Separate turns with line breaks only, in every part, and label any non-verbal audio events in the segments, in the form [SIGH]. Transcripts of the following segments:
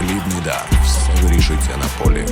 Хлібний дар. Все вирішується на полі.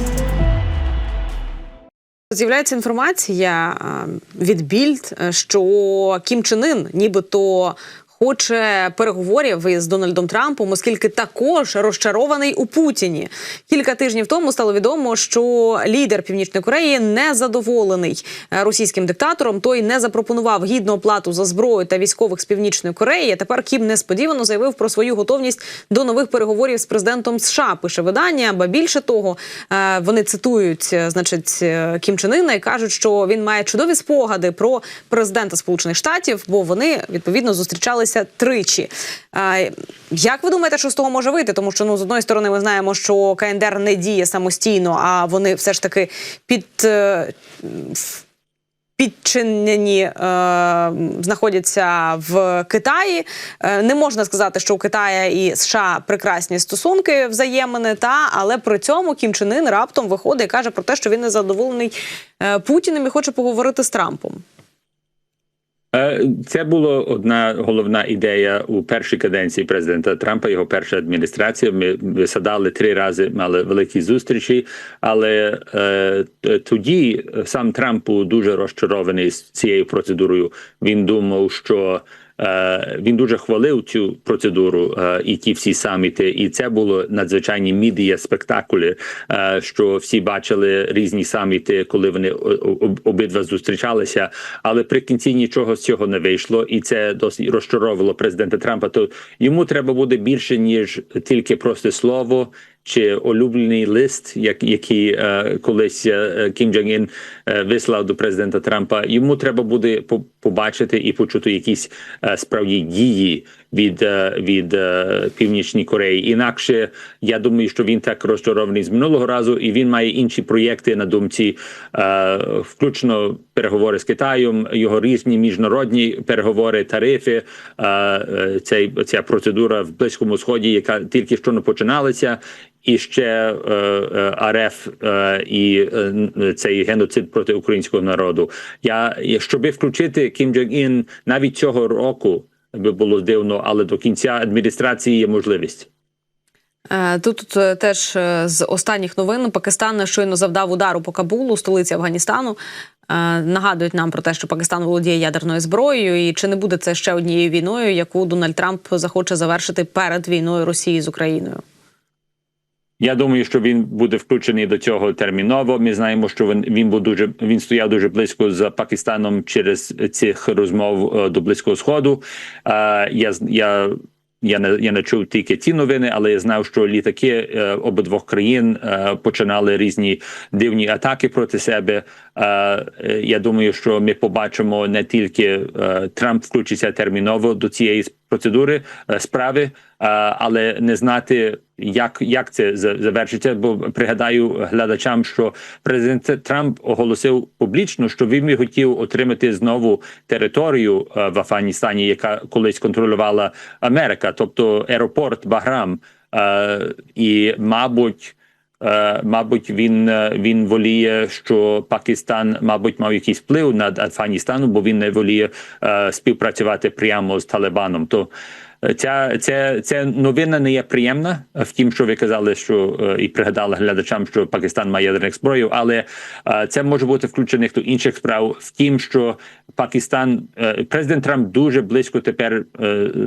З'являється інформація е, від Більд, е, що Кім Чен Ын нібито хоче переговорів із Дональдом Трампом, оскільки також розчарований у Путіні. Кілька тижнів тому стало відомо, що лідер Північної Кореї не задоволений е, російським диктатором. Той не запропонував гідну оплату за зброю та військових з Північної Кореї. Тепер Кім несподівано заявив про свою готовність до нових переговорів з президентом США. Пише видання, ба більше того, е, вони цитують, е, значить, Кім Чен Ына і кажуть, що він має чудові спогади про президента Сполучених Штатів, бо вони відповідно зустрічалися тричі. Е, Як ви думаєте, що з того може вийти? Тому що ну з одної сторони ми знаємо, що КНДР не діє самостійно, а вони все ж таки під. е, Підчинені е, знаходяться в Китаї. Е, не можна сказати, що у Китаї і США прекрасні стосунки взаємини, та але при цьому Кім Чен Ын раптом виходить і каже про те, що він не задоволений е, Путіним і хоче поговорити з Трампом.
Е, Це була одна головна ідея у першій каденції президента Трампа. Його перша адміністрація. Ми висадали три рази, мали великі зустрічі. Але е, тоді сам Трамп був дуже розчарований з цією процедурою. Він думав, що він дуже хвалив цю процедуру е, і ті всі саміти, і це було надзвичайні медіа спектаклі, е, що всі бачили різні саміти, коли вони обидва зустрічалися. Але при кінці нічого з цього не вийшло, і це досить розчаровувало президента Трампа. То йому треба буде більше ніж тільки просте слово. Чи улюблений лист, як який е, колись е, Кім Джонг Ін е, вислав до президента Трампа, йому треба буде по- побачити і почути якісь е, справді дії від, е, від е, Північної Кореї. Інакше я думаю, що він так розчарований з минулого разу, і він має інші проєкти на думці, е, включно переговори з Китаєм, його різні міжнародні переговори, тарифи. Цей ця процедура в близькому сході, яка тільки що не починалася. І ще е, і цей геноцид проти українського народу. Я щоби включити Кім Джон Ін навіть цього року би було дивно, але до кінця адміністрації є можливість.
Е, Тут, е, теж е, з останніх новин Пакистан щойно завдав удару по Кабулу, столиці Афганістану. Нагадують нам про те, що Пакистан володіє ядерною зброєю, і чи не буде це ще однією війною, яку Дональд Трамп захоче завершити перед війною Росії з Україною?
Я думаю, що він буде включений до цього терміново. Ми знаємо, що він він був дуже він стояв дуже близько з Пакистаном через цих розмов е, до близького сходу. Е, Я я. Я не я не чув тільки ці новини, але я знав, що літаки е, обидвох країн е, починали різні дивні атаки проти себе. Е, я думаю, що ми побачимо не тільки е, Трамп включиться терміново до цієї процедури справи, але не знати, як, як це завершиться. Бо пригадаю глядачам, що президент Трамп оголосив публічно, що він хотів отримати знову територію е, в Афганістані, яка колись контролювала Америка, тобто аеропорт Баграм. Е, І, мабуть. Е, Мабуть, він він воліє, що Пакистан, мабуть, мав якийсь вплив над Афганістаном, бо він не воліє співпрацювати прямо з Талибаном. То ця, ця, ця новина не є приємна. В тім, що ви казали, що е, і пригадали глядачам, що Пакистан має ядерних зброю, але е, це може бути включених до інших справ. В тім, що Пакистан, е, президент Трамп дуже близько тепер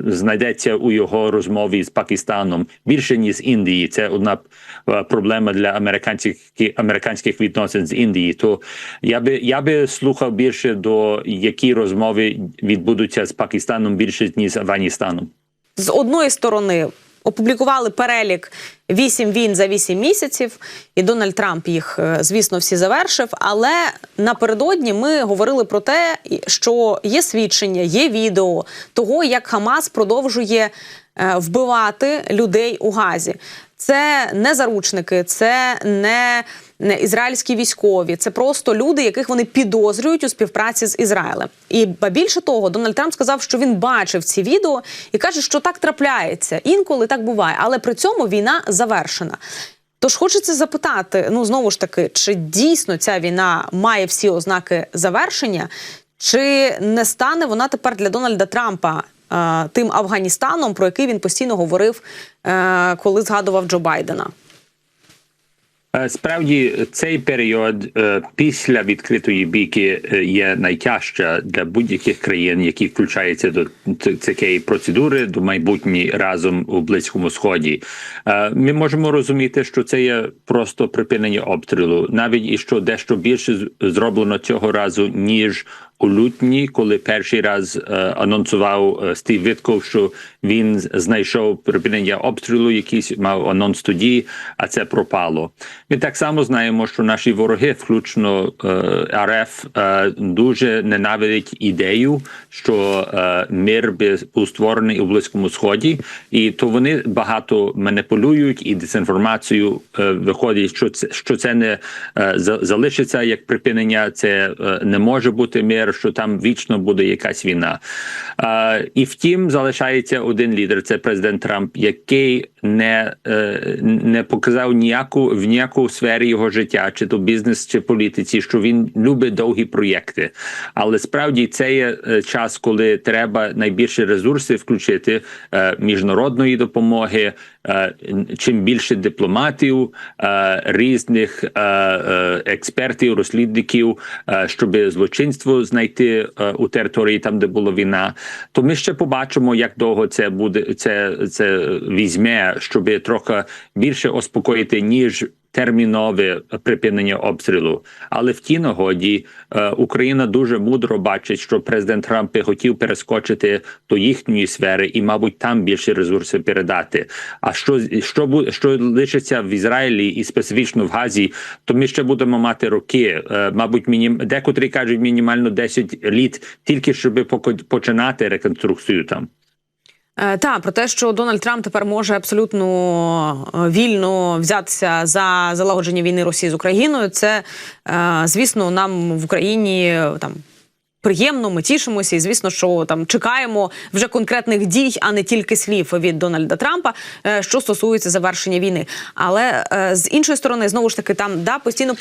знайдеться у його розмові з Пакистаном більше ніж з Індії. Це одна проблема для американських американських відносин з Індії. То я би я би слухав більше до які розмови відбудуться з Пакистаном більше ніж з Афганістаном.
З одної сторони опублікували перелік вісім війн за вісім місяців, і Дональд Трамп їх, е, звісно, всі завершив. Але напередодні ми говорили про те, що є свідчення, є відео того, як Хамас продовжує е, вбивати людей у Газі. Це не заручники, це не не ізраїльські військові, це просто люди, яких вони підозрюють у співпраці з Ізраїлем. І більше того, Дональд Трамп сказав, що він бачив ці відео і каже, що так трапляється. Інколи так буває, але при цьому війна завершена. Тож хочеться запитати: ну знову ж таки, чи дійсно ця війна має всі ознаки завершення, чи не стане вона тепер для Дональда Трампа е, тим Афганістаном, про який він постійно говорив, е, коли згадував Джо Байдена?
Е, Справді, цей період е, після відкритої бійки е, є найтяжча для будь-яких країн, які включаються до цієї процедури до майбутньої разом у близькому сході. Ми можемо розуміти, що це є просто припинення обстрілу, навіть і що дещо більше зроблено цього разу ніж у лютні, коли перший раз е, анонсував е, Стів Вітков, що він знайшов припинення обстрілу, якийсь мав анонс тоді, а це пропало. Ми так само знаємо, що наші вороги, включно е, РФ, дуже ненавидять ідею, що мир би був створений у близькому сході, і то вони багато маніпулюють і дезінформацію виходить, що це що це не за- залишиться як припинення, це не може бути мир, що там вічно буде якась війна. Е, і втім, залишається один лідер, це президент Трамп, який не, е, не показав ніяку в ніяку сфері його життя, чи то бізнес, чи політиці, що він любить довгі проєкти. Але справді це є е, час, коли треба найбільше ресурси включити е, міжнародної допомоги. е, Чим більше дипломатів, е, різних експертів, розслідників, щоб злочинство знайти е, у території там, де була війна, то ми ще побачимо, як довго це буде це, це візьме, щоб трохи більше успокоїти, ніж термінове припинення обстрілу. Але в тій нагоді е, Україна дуже мудро бачить, що президент Трамп хотів перескочити до їхньої сфери і, мабуть, там більше ресурсів передати. А що що що лишиться в Ізраїлі і специфічно в Газі, то ми ще будемо мати роки. Е, мабуть, мінім декотрі кажуть мінімально 10 літ, тільки щоб починати реконструкцію там.
Е, Та про те, що Дональд Трамп тепер може абсолютно е, вільно взятися за залагодження війни Росії з Україною. Це е, звісно, нам в Україні там. Приємно, ми тішимося, і звісно, що там чекаємо вже конкретних дій, а не тільки слів від Дональда Трампа, що стосується завершення війни. Але з іншої сторони, знову ж таки, там да постійно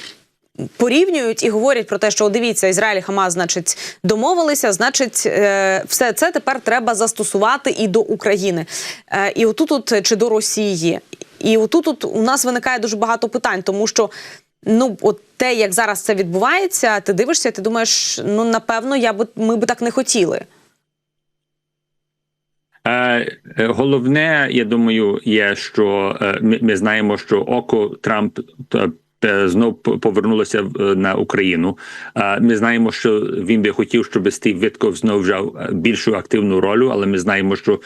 порівнюють і говорять про те, що дивіться, Ізраїль і Хамас, значить, домовилися, значить, е, все це тепер треба застосувати і до України, е, і отут, от, чи до Росії. І отут от у нас виникає дуже багато питань, тому що. Ну, от те, як зараз це відбувається, ти дивишся, ти думаєш, ну напевно, я би ми би так не хотіли.
Е, Головне, я думаю, є, що ми, ми знаємо, що око Трамп знов п- повернулося е, на Україну. Е, Ми знаємо, що він би хотів, щоб Стів Витков знов взяв е, більшу активну роль, але ми знаємо, що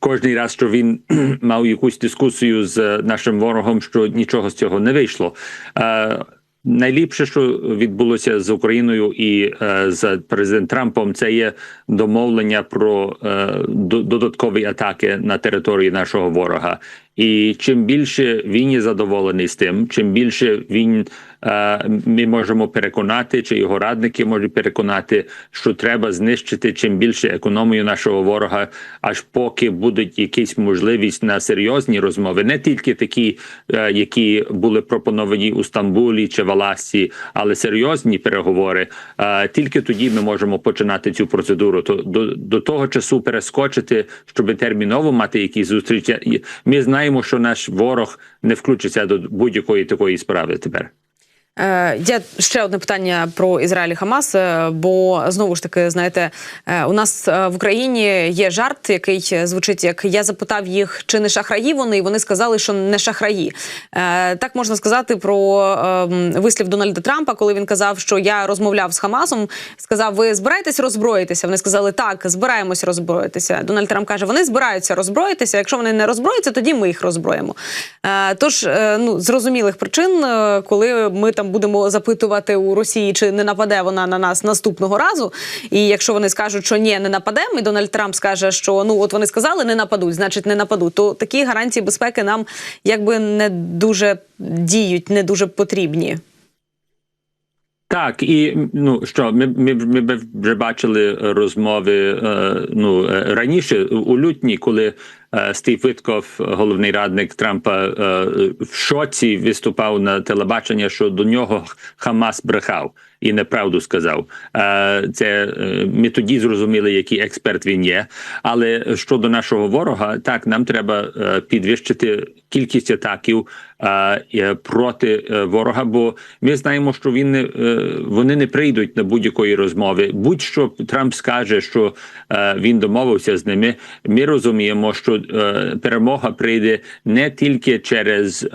кожний раз, що він [CLEARS THROAT] мав якусь дискусію з е, нашим ворогом, що нічого з цього не вийшло. Е, Найліпше, що відбулося з Україною і е, з президентом Трампом, це є домовлення про е, додаткові атаки на території нашого ворога. І чим більше він є задоволений з тим, чим більше він е, ми можемо переконати, чи його радники можуть переконати, що треба знищити чим більше економію нашого ворога, аж поки будуть якісь можливість на серйозні розмови, не тільки такі, е, які були пропоновані у Стамбулі чи в Аласі, але серйозні переговори. Е, тільки тоді ми можемо починати цю процедуру. То до, до того часу перескочити, щоб терміново мати якісь зустрічі. Ми знаємо, що наш ворог не включиться до будь-якої такої справи тепер.
Е, Є ще одне питання про Ізраїль і Хамас. е, Бо знову ж таки, знаєте, е, у нас в Україні є жарт, який звучить як я запитав їх, чи не шахраї вони, і вони сказали, що не шахраї. Так можна сказати про ем, вислів Дональда Трампа, коли він казав, що я розмовляв з Хамасом. Сказав, ви збираєтесь роззброїтися? Вони сказали, так, збираємось роззброїтися. Дональд Трамп каже, вони збираються роззброїтися. Якщо вони не роззброїться, тоді ми їх роззброїмо. Тож, ну зрозумілих причин, коли ми там будемо запитувати у Росії, чи не нападе вона на нас наступного разу. І якщо вони скажуть, що ні, не нападемо, і Дональд Трамп скаже, що ну от вони сказали, не нападуть, значить не нападуть. То такі гарантії безпеки нам якби не дуже діють, не дуже потрібні.
Так, і ну що, ми, ми, ми вже бачили розмови е, ну е, раніше у лютні, коли е, Стів Витков, головний радник Трампа, е, в шоці виступав на телебачення, що до нього Хамас брехав. І неправду сказав. Е, Це е, ми тоді зрозуміли, який експерт він є. Але щодо нашого ворога, так нам треба е, підвищити кількість атаків проти ворога, бо ми знаємо, що він не вони не прийдуть на будь-якої розмови. Будь-що Трамп скаже, що він домовився з ними. Ми розуміємо, що перемога прийде не тільки через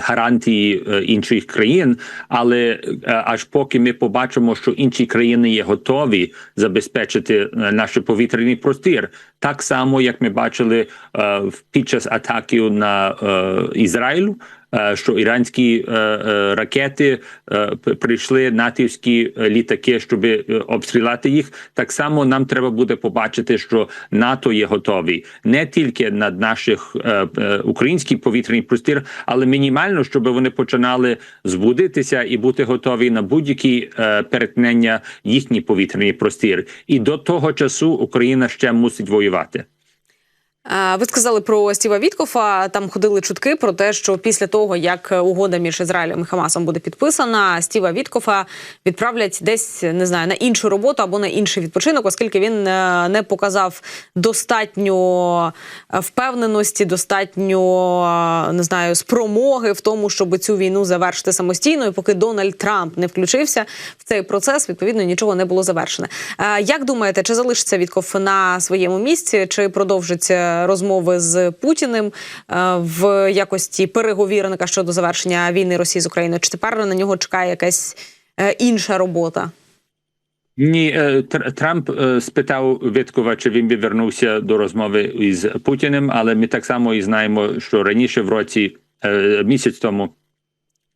гарантії інших країн, але е, аж поки ми побачимо, що інші країни є готові забезпечити е, наш повітряний простір, так само як ми бачили е, під час атаків на е, Ізраїль. Е, Що іранські е, е, ракети прийшли натівські літаки, щоб обстріляти їх. Так само нам треба буде побачити, що НАТО є готові не тільки над наших український повітряний простір, але мінімально, щоб вони починали збудитися і бути готові на будь-які перетнення їхній повітряний простір. І до того часу Україна ще мусить воювати.
Е, Ви сказали про Стіва Віткофа. Там ходили чутки про те, що після того, як угода між Ізраїлем і Хамасом буде підписана, Стіва Віткофа відправлять десь не знаю на іншу роботу або на інший відпочинок, оскільки він е, не показав достатньо е, впевненості, достатньо е, не знаю спромоги в тому, щоб цю війну завершити самостійно. І поки Дональд Трамп не включився в цей процес, відповідно нічого не було завершене. Е, Як думаєте, чи залишиться Віткоф на своєму місці, чи продовжить е, розмови з Путіним е, в якості переговірника щодо завершення війни Росії з Україною? Чи тепер на нього чекає якась е, інша робота?
Ні, е, Трамп спитав Виткова, чи він би вернувся до розмови із Путіним, але ми так само і знаємо, що раніше в році місяць тому.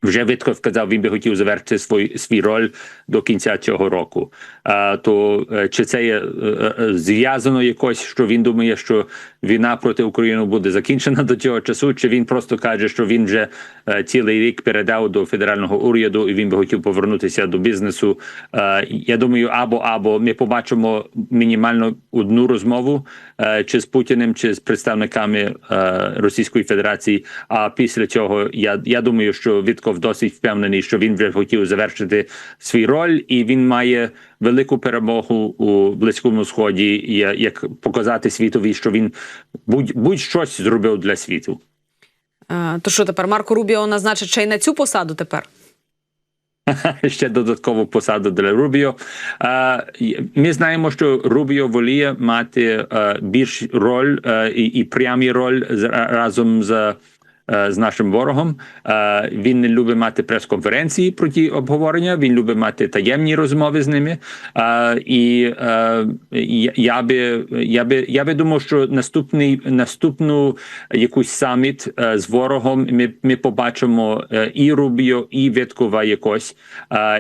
Вже Витков сказав, він би хотів завершити свій свій роль до кінця цього року. А то е, чи це є е, е, зв'язано якось, що він думає, що війна проти України буде закінчена до цього часу? Чи він просто каже, що він вже цілий рік передав до федерального уряду і він би хотів повернутися до бізнесу? Я думаю, або або ми побачимо мінімально одну розмову чи з Путіним, чи з представниками Російської Федерації. А після цього я, я думаю, що Вітков досить впевнений, що він вже хотів завершити свій роль, і він має велику перемогу у близькому сході, як показати світові, що він будь будь щось зробив для світу.
Е, То що тепер Марко Рубіо назначить ще й на цю посаду тепер? [LAUGHS]
ще додаткову посаду для Рубіо. Ми знаємо, що Рубіо воліє мати е, більш роль е, і, прямі роль разом з. Е, З нашим ворогом Е, він не любить мати прес-конференції про ті обговорення. Він любить мати таємні розмови з ними. Е, І я- я би я би я би думав, що наступний наступну якусь саміт з ворогом. Ми, ми побачимо і Рубіо, і Виткова якось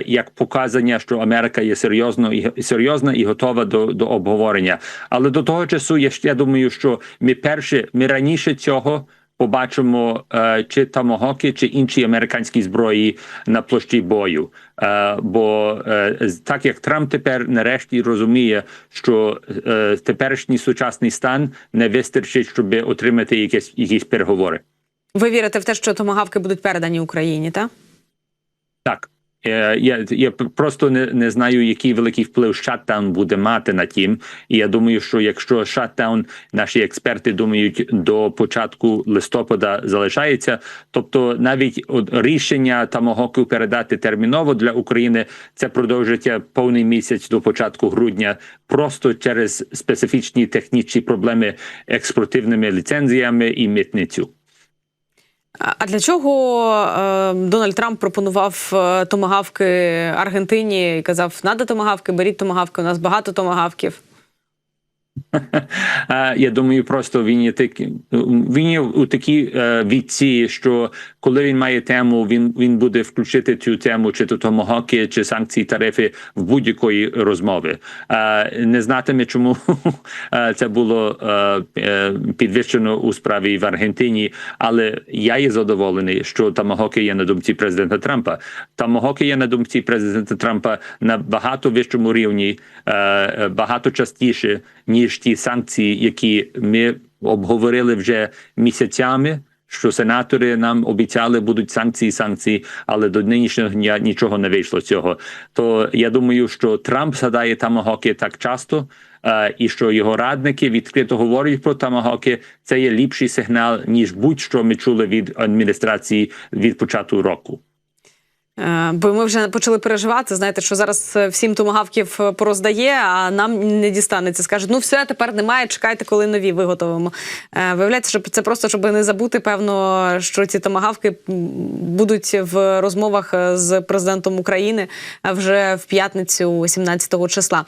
як показання, що Америка є серйозно і серйозна і готова до, до обговорення. Але до того часу я ще думаю, що ми перше, ми раніше цього. Побачимо е, чи тамагоки, чи інші американські зброї на площі бою. Е, бо е, так як Трамп тепер нарешті розуміє, що теперішній сучасний стан не вистачить, щоб отримати якісь, якісь переговори.
Ви вірите в те, що томагавки будуть передані Україні, так?
Так. Е, Я, я просто не, не знаю, який великий вплив шаттаун буде мати на тім. І я думаю, що якщо шаттаун, наші експерти думають, до початку листопада залишається, тобто навіть рішення Тамагоку передати терміново для України це продовжиться повний місяць до початку грудня, просто через специфічні технічні проблеми експортивними ліцензіями і митницю.
А для чого е, Дональд Трамп пропонував е, томагавки Аргентині і казав: надо томагавки, беріть томагавки, у нас багато томагавків.
Я думаю, просто він є такі він є у такій е, віці, що коли він має тему, він він буде включити цю тему, чи то томогоки, чи санкції тарифи в будь-якої розмови. Не знатиме, чому [LAUGHS] е, це було е, підвищено у справі в Аргентині, але я є задоволений, що тамагоки є на думці президента Трампа. Тамагоки є на думці президента Трампа на багато вищому рівні, багато частіше ніж ті санкції, які ми обговорили вже місяцями. що сенатори нам обіцяли будуть санкції, санкції, але до нинішнього дня нічого не вийшло цього. То я думаю, що Трамп згадає тамагоки так часто, е, і що його радники відкрито говорять про тамагоки. Це є ліпший сигнал ніж будь-що ми чули від адміністрації від початку року.
Е, Бо ми вже почали переживати. Знаєте, що зараз е, всім томагавків е, пороздає, а нам не дістанеться. Скажуть, ну все, тепер немає. Чекайте, коли нові виготовимо. Виявляється, що це просто щоб не забути, певно, що ці томагавки будуть в розмовах з президентом України вже в п'ятницю, 17 числа.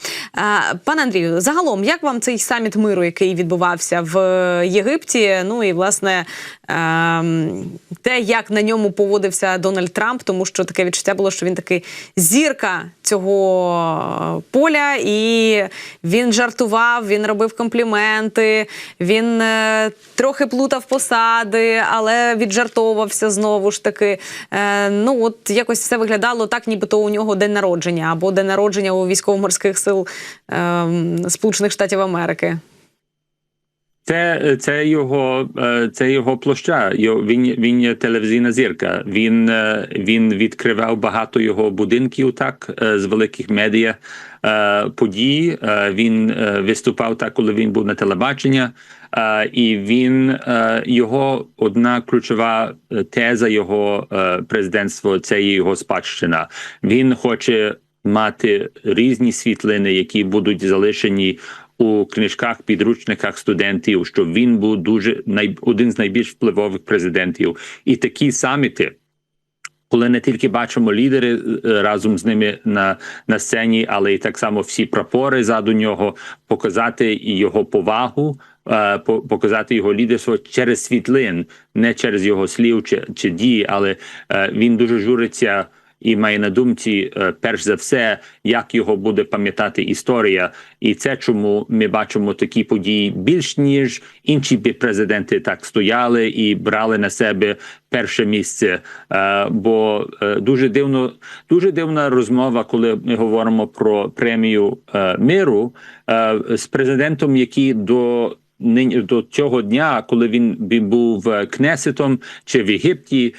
Пане Андрію, загалом, як вам цей саміт миру, який відбувався в Єгипті? Ну і власне те, як на ньому поводився Дональд Трамп, тому що таке відчуття було, що він такий зірка цього поля, і він жартував, він робив компліменти, він е, трохи плутав посади, але віджартовувався знову ж таки. Е, ну от якось все виглядало так, нібито у нього день народження або день народження у військово-морських сил ем, Сполучених Штатів Америки.
Це, це його е, це його площа. Він він є телевізійна зірка. Він е, він відкривав багато його будинків так е, з великих медіа подій. Він виступав так, коли він був на телебачення. І він його одна ключова теза його президентства це є його спадщина. Він хоче мати різні світлини, які будуть залишені у книжках, підручниках студентів, що він був дуже най, один з найбільш впливових президентів, і такі саміти. Коли не тільки бачимо лідери разом з ними на, на сцені, але й так само всі прапори заду нього, показати його повагу, показати його лідерство через світлин, не через його слів чи, чи дії, але він дуже журиться і має на думці, е, перш за все, як його буде пам'ятати історія, і це чому ми бачимо такі події більш ніж інші президенти так стояли і брали на себе перше місце. Е, Бо е, дуже дивно, дуже дивна розмова, коли ми говоримо про премію миру з президентом, який до до цього дня, коли він був кнесетом чи в Єгипті,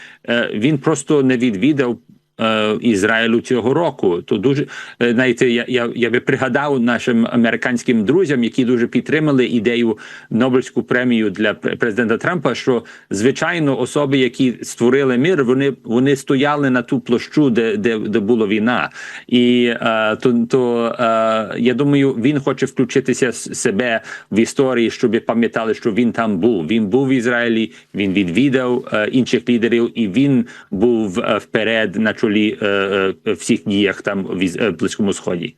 він просто не відвідав. Е, Ізраїлю цього року, то дуже е, знаєте, я, я, я би пригадав нашим американським друзям, які дуже підтримали ідею Нобелівську премію для президента Трампа. Що звичайно особи, які створили мир, вони вони стояли на ту площу, де де, де була війна, і е, то, то е, я думаю, він хоче включитися себе в історії, щоб пам'ятали, що він там був. Він був в Ізраїлі, він відвідав е, інших лідерів, і він був е, вперед на чолі е, е, всіх діях там в е, Близькому Сході.